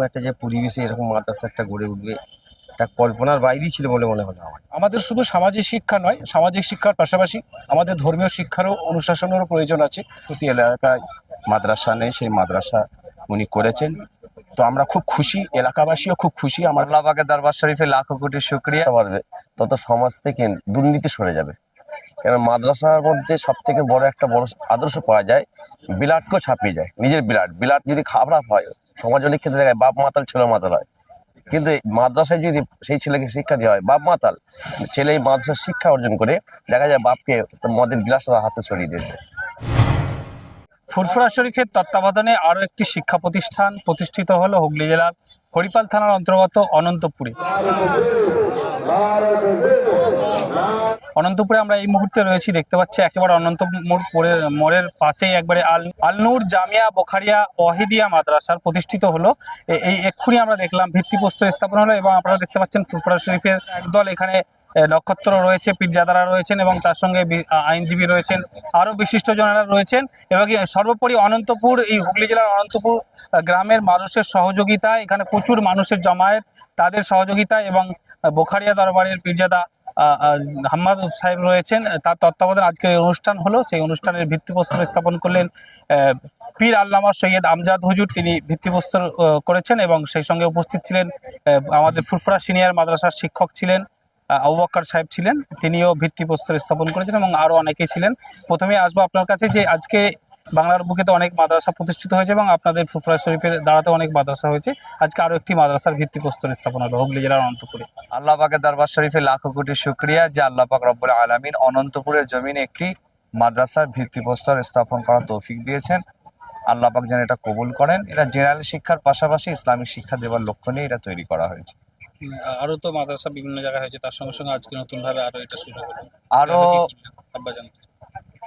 এরকম একটা যে পরিবেশে এরকম মাদ্রাসা একটা গড়ে উঠবে এটা কল্পনার বাইরেই ছিল বলে মনে হলো আমার। আমাদের শুধু সামাজিক শিক্ষা নয় সামাজিক শিক্ষার পাশাপাশি আমাদের ধর্মীয় শিক্ষারও অনুশাসনেরও প্রয়োজন আছে। প্রতি এলাকায় মাদ্রাসা নেই সেই মাদ্রাসা উনি করেছেন। তো আমরা খুব খুশি এলাকাবাসীও খুব খুশি। আমার আল্লাহ পাকের দরবার শরীফে লাখো কোটি শুক্রিয়া। বাড়বে তত সমাজ থেকে দুর্নীতি সরে যাবে। কেন মাদ্রাসার মধ্যে সব থেকে বড় একটা বড় আদর্শ পাওয়া যায় বিলাটকেও ছাপিয়ে যায় নিজের বিলাট বিলাট যদি খারাপ হয় সমাজ অনেক ক্ষেত্রে দেখায়, বাপ মাতাল, ছেলে মাতাল হয়। কিন্তু মাদ্রাসায় যদি সেই ছেলেকে শিক্ষা দেওয়া হয়, বাপ মাতাল, ছেলে মাদ্রাসার শিক্ষা অর্জন করে দেখা যায় বাপকে মদের গ্লাসটা হাতে ছড়িয়ে দিয়েছে। ফুরফুরা শরীফের তত্ত্বাবধানে আরও একটি শিক্ষা প্রতিষ্ঠান প্রতিষ্ঠিত হলো হুগলি জেলার হরিপাল থানার অন্তর্গত অনন্তপুরে। অনন্তপুরে আমরা এই মুহূর্তে রয়েছি, দেখতে পাচ্ছি একেবারে অনন্তপুর পরে- মোড়ের পাশেই একবারে আল আলনুর জামিয়া বোখারিয়া ওয়াহিদিয়া মাদ্রাসার প্রতিষ্ঠিত হলো। এই এক্ষুনি আমরা দেখলাম ভিত্তিপ্রস্তর স্থাপন হলো এবং আপনারা দেখতে পাচ্ছেন ফুরফুরা শরীফের একদল এখানে নক্ষত্র রয়েছে, পীরজাদারা রয়েছেন এবং তার সঙ্গে আইনজীবী রয়েছেন, আরও বিশিষ্টজনেরা রয়েছেন এবং সর্বোপরি অনন্তপুর, এই হুগলি জেলার অনন্তপুর গ্রামের মানুষের সহযোগিতা, এখানে প্রচুর মানুষের জমায়েত, তাদের সহযোগিতা এবং বোখারিয়া দরবারের পীরজাদা হাম্মাদ সাহেব রয়েছেন, তার তত্ত্বাবধানে আজকের অনুষ্ঠান হলো, সেই অনুষ্ঠানের ভিত্তিপ্রস্তর স্থাপন করলেন পীর আল্লামা সৈয়দ আমজাদ হুজুর, তিনি ভিত্তিপ্রস্তর করেছেন এবং সেই সঙ্গে উপস্থিত ছিলেন আমাদের ফুরফুরা সিনিয়র মাদ্রাসার শিক্ষক ছিলেন আহ, সাহেব ছিলেন তিনিও ভিত্তিপ্রস্তর স্থাপন করেছেন এবং আরও অনেকেই ছিলেন। প্রথমে আসব আপনার কাছে যে আজকে বাংলার বুকে তো অনেক মাদ্রাসা প্রতিষ্ঠিত হয়েছে এবং আপনাদের ফুরফুরা শরীফের দ্বারাতে অনেক মাদ্রাসা হয়েছে। আজকে আরও একটি মাদ্রাসার ভিত্তিপ্রস্তর স্থাপন হলো হুগলি জেলার অনন্তপুরে। আল্লাহ পাকের দরবার শরীফে লাখো কোটি শুক্রিয়া যে আল্লাহ পাক রব্বুল আলামিন অনন্তপুরের জমিনে একটি মাদ্রাসার ভিত্তিপ্রস্তর স্থাপন করার তৌফিক দিয়েছেন। আল্লাহ পাক যেন এটা কবুল করেন। এটা জেনারেল শিক্ষার পাশাপাশি ইসলামিক শিক্ষা দেওয়ার লক্ষ্য নিয়ে এটা তৈরি করা হয়েছে। আরও তো মাদ্রাসা বিভিন্ন জায়গায় হয়েছে তার সঙ্গে সঙ্গে আজকে নতুন ভাবে আরও এটা শুরু হলো। আরও আব্বা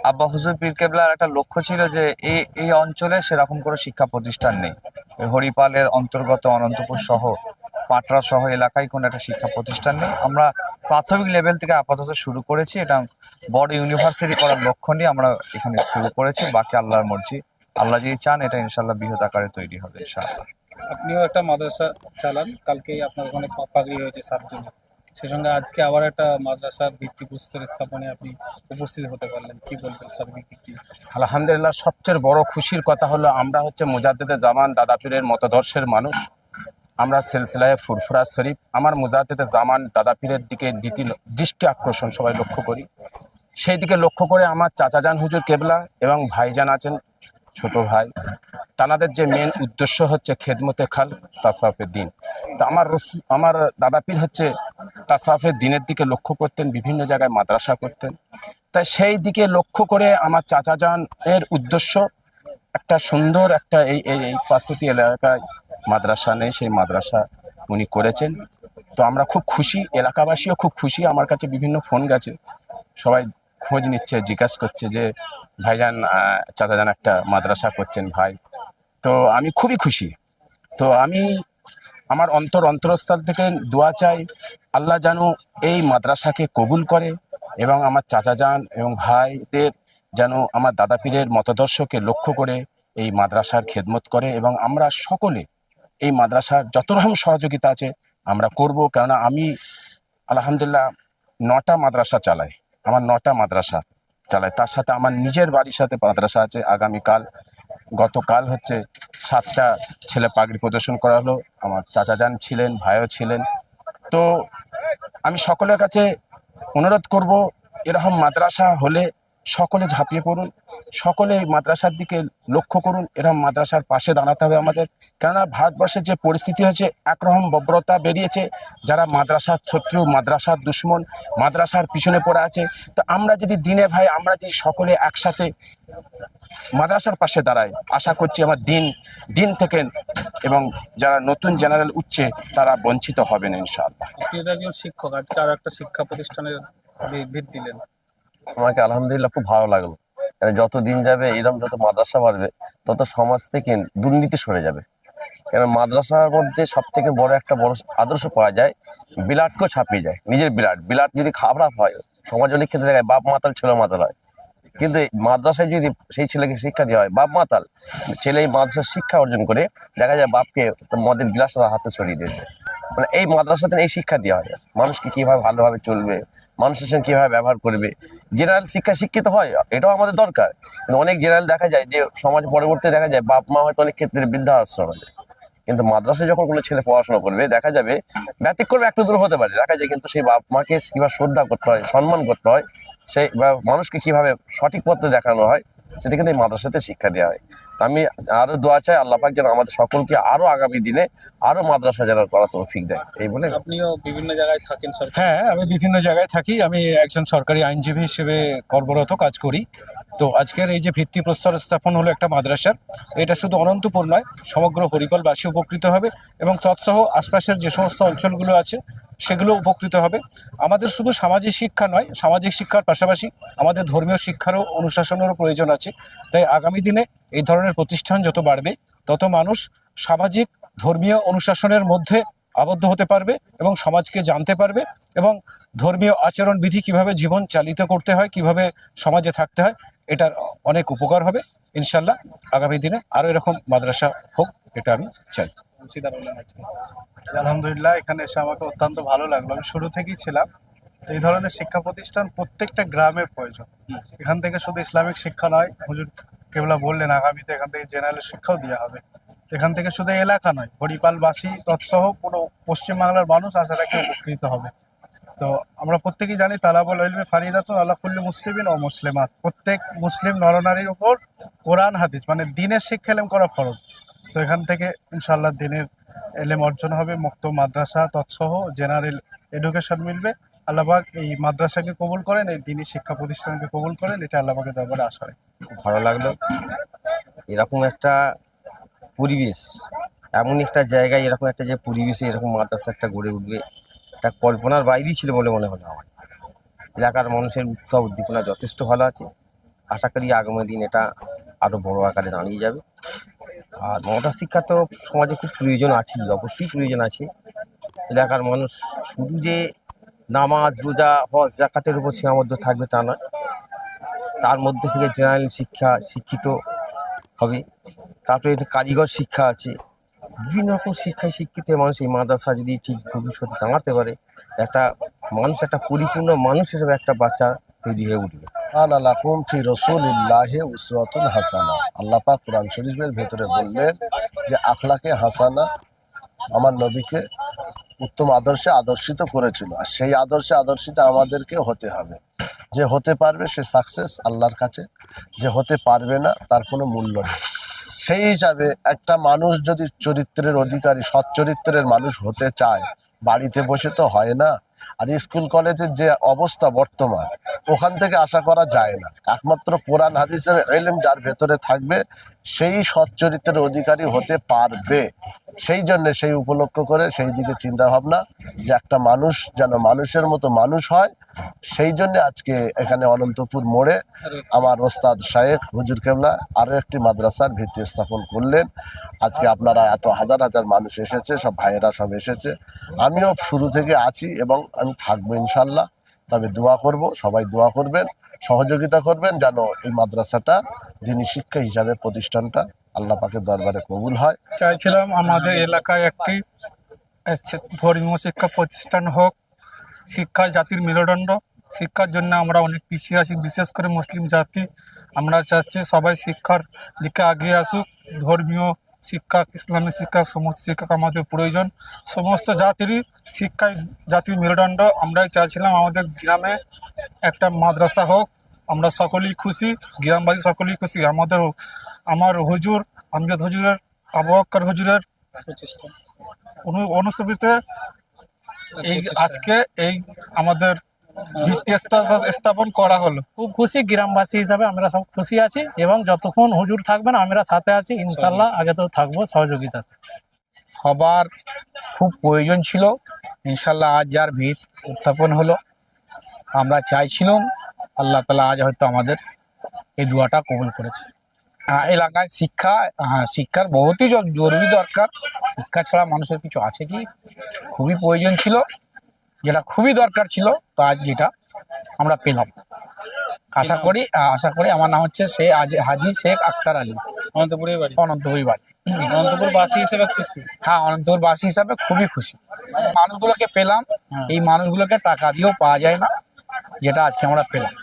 আব্বা হুজুর পীর কেবলার একটা লক্ষ্য ছিল যে এই এই অঞ্চলে সেরকম কোনো শিক্ষা প্রতিষ্ঠান নেই। হরিপালের অন্তর্গত অনন্তপুর সহ পাটরা সহ এলাকায় কোনো একটা শিক্ষা প্রতিষ্ঠান নেই। আমরা প্রাথমিক লেভেল থেকে আপাতত শুরু করেছি এটা বড় ইউনিভার্সিটি করার লক্ষ্য নিয়ে আমরা এখানে শুরু করেছি। বাকি আল্লাহর মর্জি আল্লাহ যদি চান এটা ইনশাল্লাহ বৃহৎ আকারে তৈরি হবে ইনশাআল্লাহ। আপনিও একটা মাদ্রাসা চালান, কালকেই আপনার ওখানে পাগড়ি হয়েছে সাতজনে সেই সঙ্গে আজকে আবার একটা মাদ্রাসার ভিত্তিপ্রস্তর স্থাপনে আপনি উপস্থিত হতে পারলেন। কি বলবেন সার্বিক দিয়ে আলহামদুলিল্লাহ, সবচেয়ে বড় খুশির কথা হলো, আমরা হচ্ছে মুজাদ্দেদে জামান দাদাপীরের মতদর্শের মানুষ। আমরা সিলসিলায় ফুরফুরা শরীফ, আমার মুজাদ্দেদে জামান দাদাপীরের দিকে দ্বিতীয় দৃষ্টি আকর্ষণ সবাই লক্ষ্য করি। সেই দিকে লক্ষ্য করে আমার চাচাজান হুজুর কেবলা এবং ভাইজান আছেন ছোট ভাই। তানাদের যে মেন উদ্দেশ্য হচ্ছে খেদমতে খাল তাসাফের দিন। তো আমার আমার দাদাপীর হচ্ছে তাসাফের দিনের দিকে লক্ষ্য করতেন, বিভিন্ন জায়গায় মাদ্রাসা করতেন। তাই সেই দিকে লক্ষ্য করে আমার চাচাজান এর উদ্দেশ্য একটা সুন্দর একটা এই এই এই পাঁচপতি এলাকায় মাদ্রাসা নেই, সেই মাদ্রাসা উনি করেছেন। তো আমরা খুব খুশি, এলাকাবাসীও খুব খুশি। আমার কাছে বিভিন্ন ফোন গেছে। সবাই খোঁজ নিচ্ছে, জিজ্ঞাসা করছে যে, ভাইজান চাচাজান একটা মাদ্রাসা করছেন ভাই। তো আমি খুবই খুশি। তো আমি আমার অন্তর অন্তরস্থল থেকে দোয়া চাই, আল্লাহ যেন এই মাদ্রাসাকে কবুল করে এবং আমার চাচাজান এবং ভাইদের যেন আমার দাদা পীরের মতদর্শকে লক্ষ্য করে এই মাদ্রাসার খেদমত করে এবং আমরা সকলে এই মাদ্রাসার যত রকম সহযোগিতা আছে আমরা করব। কেননা আমি আলহামদুলিল্লাহ নটা মাদ্রাসা চালাই। আমার নটা মাদ্রাসা চালায়। তার সাথে আমার নিজের বাড়ির সাথে মাদ্রাসা আছে। আগামীকাল, গতকাল হচ্ছে সাতটা ছেলে পাগড়ি প্রদর্শন করা হলো। আমার চাচা যান ছিলেন, ভাইও ছিলেন। তো আমি সকলের কাছে অনুরোধ করব, এরকম মাদ্রাসা হলে সকলে ঝাঁপিয়ে পড়ুন, সকলে মাদ্রাসার দিকে লক্ষ্য করুন এরকম মাদ্রাসার পাশে দাঁড়াতে হবে আমাদের। কেননা ভারতবর্ষের যে পরিস্থিতি হয়েছে, একরকম বব্রতা বেরিয়েছে, যারা মাদ্রাসার শত্রু, মাদ্রাসার দুশ্মন, মাদ্রাসার পিছনে পড়ে আছে। তো আমরা যদি দিনে ভাই, আমরা যদি সকলে একসাথে মাদ্রাসার পাশে দাঁড়াই, আশা করছি আমার দিন দিন থেকে এবং যারা নতুন জেনারেল উঠছে, তারা বঞ্চিত হবেন ইনশাআল্লাহ। শিক্ষক, আজকে আরও একটা শিক্ষা প্রতিষ্ঠানের ভিত দিলেন। আমাকে আলহামদুলিল্লাহ খুব ভালো লাগল। কেন যত দিন যাবে এরকম যত মাদ্রাসা বাড়বে, তত সমাজ থেকে দুর্নীতি সরে যাবে। কেন মাদ্রাসার মধ্যে সব থেকে বড় একটা বড় আদর্শ পাওয়া যায়, বিলাটকেও ছাপিয়ে যায়, নিজের বিলাট। বিলাট যদি খারাপ হয়, সমাজ অনেক ক্ষেত্রে দেখায়, বাপ মাতাল, ছেলে মাতাল হয়। কিন্তু মাদ্রাসায় যদি সেই ছেলেকে শিক্ষা দেওয়া হয়, বাপ মাতাল, ছেলে মাদ্রাসার শিক্ষা অর্জন করে দেখা যায় বাপকে মদের গ্লাসটা হাতে ছড়িয়ে দিয়েছে। মানে এই মাদ্রাসাতে এই শিক্ষা দেওয়া হয়। মানুষকে কীভাবে ভালোভাবে চলবে, মানুষের সঙ্গে কীভাবে ব্যবহার করবে। জেনারেল শিক্ষা শিক্ষিত হয়, এটাও আমাদের দরকার। কিন্তু অনেক জেনারেল দেখা যায় যে সমাজ পরবর্তী দেখা যায় বাপ মা হয়তো অনেক ক্ষেত্রে বৃদ্ধাশ্রম কিন্তু মাদ্রাসায় যখন কোনো ছেলে পড়াশোনা করবে, দেখা যাবে ব্যতিক্রম একটু দূর হতে পারে। দেখা যায় কিন্তু সেই বাপ মাকে কীভাবে শ্রদ্ধা করতে হয়, সম্মান করতে হয়, সেই মানুষকে কীভাবে সঠিক পথে দেখানো হয় সেটা কিন্তু এই মাদ্রাসাতে শিক্ষা দেওয়া হয়। তা আমি আরও দোয়া চাই আল্লাহ পাক যেন আমাদের সকলকে আরও আগামী দিনে আরও মাদ্রাসা যেন করা তৌফিক দেয়। এই বলে আপনিও বিভিন্ন জায়গায় থাকেন সরকার? হ্যাঁ আমি বিভিন্ন জায়গায় থাকি। আমি একজন সরকারি আইনজীবী হিসেবে কর্মরত কাজ করি। তো আজকের এই যে ভিত্তি ভিত্তিপ্রস্তর স্থাপন হলো একটা মাদ্রাসার এটা শুধু অনন্তপুর নয় সমগ্র হরিপালবাসী উপকৃত হবে এবং তৎসহ আশপাশের যে সমস্ত অঞ্চলগুলো আছে সেগুলো উপকৃত হবে। আমাদের শুধু সামাজিক শিক্ষা নয়, সামাজিক শিক্ষার পাশাপাশি আমাদের ধর্মীয় শিক্ষারও অনুশাসনেরও প্রয়োজন আছে। তাই আগামী দিনে এই ধরনের প্রতিষ্ঠান যত বাড়বে, তত মানুষ সামাজিক, ধর্মীয় অনুশাসনের মধ্যে আবদ্ধ হতে পারবে এবং সমাজকে জানতে পারবে এবং ধর্মীয় আচরণ বিধি কীভাবে জীবন চালিত করতে হয়, কীভাবে সমাজে থাকতে হয়, এটার অনেক উপকার হবে। ইনশাল্লাহ আগামী দিনে আরও এরকম মাদ্রাসা হোক। এটা আমি চাই। আলহামদুলিল্লাহ এখানে এসে আমাকে অত্যন্ত ভালো লাগল। আমি শুরু থেকেই ছিলাম এই ধরনের শিক্ষা প্রতিষ্ঠান প্রত্যেকটা গ্রামের প্রয়োজন। এখান থেকে শুধু ইসলামিক শিক্ষা নয় হুজুর কেবলা বললেন আগামীতে এখান থেকে জেনারেল শিক্ষাও দেওয়া হবে। এখান থেকে শুধু এলাকা নয় হরিপালবাসী তৎসহ পুরো পশ্চিমবাংলার মানুষ আশা রাখি উপকৃত হবে। তো আমরা প্রত্যেকেই জানি তালাবল ইলমে ফারিদাতুন আল্লাহ কুল্লি মুসলিমিন ও মুসলিমাত। প্রত্যেক মুসলিম নরনারীর উপর কোরআন হাদিস মানে দিনের শিক্ষা এলেম করা ফরজ। তো এখান থেকে ইনশাল্লাহ দিনের এলেম অর্জন হবে, মুক্ত মাদ্রাসা তৎসহ জেনারেল এডুকেশন মিলবে। আল্লাহবাগ এই মাদ্রাসাকে কবুল করেন, এই দিনী শিক্ষা প্রতিষ্ঠানকে কবুল করেন, এটা আল্লাহবাকের দরবারে আশা খুব ভালো লাগল। এরকম একটা পরিবেশ, এমন একটা জায়গায়, এরকম একটা যে পরিবেশে, এরকম মাদ্রাসা একটা গড়ে উঠবে, এটা কল্পনার বাইরেই ছিল বলে মনে হলো আমার। এলাকার মানুষের উৎসাহ, উদ্দীপনা যথেষ্ট ভালো আছে। আশা করি আগামী দিন এটা আরও বড় আকারে দাঁড়িয়ে যাবে। আর মমতা শিক্ষা তো সমাজে খুব প্রয়োজন আছে, অবশ্যই প্রয়োজন আছে। এলাকার মানুষ শুধু যে নামাজ, রোজা, হজ, জাকাতের উপর সীমাবদ্ধ থাকবে তা নয়, তার মধ্যে থেকে জেনারেল শিক্ষা শিক্ষিত হবে। তারপরে কারিগর শিক্ষা আছে। বিভিন্ন রকম শিক্ষায় শিক্ষিত মানুষ এই মাদ্রাসা যদি ঠিক ভবিষ্যতে দাঁড়াতে পারে, একটা মানুষ একটা পরিপূর্ণ মানুষ হিসেবে একটা বাচ্চা তৈরি হয়ে উঠবে। হাসানা। কোরআন ভেতরে বললেন যে, আখলাকে হাসানা আমার নবীকে উত্তম আদর্শে আদর্শিত করেছিল। আর সেই আদর্শে আদর্শিত আমাদেরকে হতে হবে। যে হতে পারবে সে সাকসেস আল্লাহর কাছে, যে হতে পারবে না তার কোনো মূল্য নেই। সেই হিসাবে একটা মানুষ যদি চরিত্রের অধিকারী, সৎ চরিত্রের মানুষ হতে চায়, বাড়িতে বসে তো হয় না। আর স্কুল কলেজের যে অবস্থা বর্তমান, ওখান থেকে আশা করা যায় না। একমাত্র কোরআন, হাদিসের এলেম যার ভেতরে থাকবে, সেই সৎ চরিত্রের অধিকারী হতে পারবে। সেই জন্য সেই উপলক্ষ করে সেই দিকে চিন্তা ভাবনা যে একটা মানুষ যেন মানুষের মতো মানুষ হয় সেই জন্য আজকে এখানে অনন্তপুর মোড়ে আমার ওস্তাদ শায়েখ হুজুর কেবলা আরও একটি মাদ্রাসার ভিত্তি স্থাপন করলেন। আজকে আপনারা এত হাজার হাজার মানুষ এসেছে, সব ভাইয়েরা সব এসেছে। আমিও শুরু থেকে আছি এবং আমি থাকব ইনশাল্লাহ তবে দোয়া করব, সবাই দোয়া করবেন, সহযোগিতা করবেন যেন এই মাদ্রাসাটা দিনী শিক্ষা হিসাবে প্রতিষ্ঠানটা আল্লাহ পাকের দরবারে কবুল হয়। চাইছিলাম আমাদের এলাকায় একটি ধর্মীয় শিক্ষা প্রতিষ্ঠান হোক শিক্ষা জাতির মেরুদণ্ড। শিক্ষার জন্য আমরা অনেক পিছিয়ে আছি বিশেষ করে মুসলিম জাতি। আমরা চাচ্ছি সবাই শিক্ষার দিকে এগিয়ে আসুক। ধর্মীয় শিক্ষা ইসলামী শিক্ষা সমস্ত শিক্ষা আমাদের প্রয়োজন। সমস্ত জাতিরই শিক্ষায় জাতির মেরুদণ্ড। আমরাই চাইছিলাম আমাদের গ্রামে একটা মাদ্রাসা হোক। আমরা সকলেই খুশি গ্রামবাসী সকলেই খুশি। আমাদের আমার হুজুর আমজাদ হুজুরের আবহাওয়ার হুজুরের অনু- অনুস্থিতিতে এই আজকে এই আমাদের ভিত্তি স্থাপন করা হলো। খুব খুশি গ্রামবাসী হিসাবে আমরা সব খুশি আছি এবং যতক্ষণ হুজুর থাকবেন আমরা সাথে আছি ইনশাল্লাহ আগে তো থাকব সহযোগিতাতে। হবার খুব প্রয়োজন ছিল ইনশাল্লাহ আজ যার ভিড় উত্থাপন হলো আমরা চাইছিলাম আল্লাহ তালা আজ হয়তো আমাদের এই দুয়াটা কবুল করেছে। এলাকায় শিক্ষা হ্যাঁ শিক্ষার বহুতই জরুরি দরকার। শিক্ষা ছাড়া মানুষের কিছু আছে কি? খুবই প্রয়োজন ছিল যেটা খুবই দরকার ছিল তো আজ যেটা আমরা পেলাম। আশা করি আশা করি আমার নাম হচ্ছে সে হাজি শেখ আক্তার আলী। অনন্তপুরের বাড়ি। অনন্তপুরি বাড়ি। অনন্তপুর বাসী হিসেবে খুশি? হ্যাঁ অনন্তপুর বাসী হিসাবে খুবই খুশি। মানুষগুলোকে পেলাম এই মানুষগুলোকে টাকা দিয়েও পাওয়া যায় না যেটা আজকে আমরা পেলাম।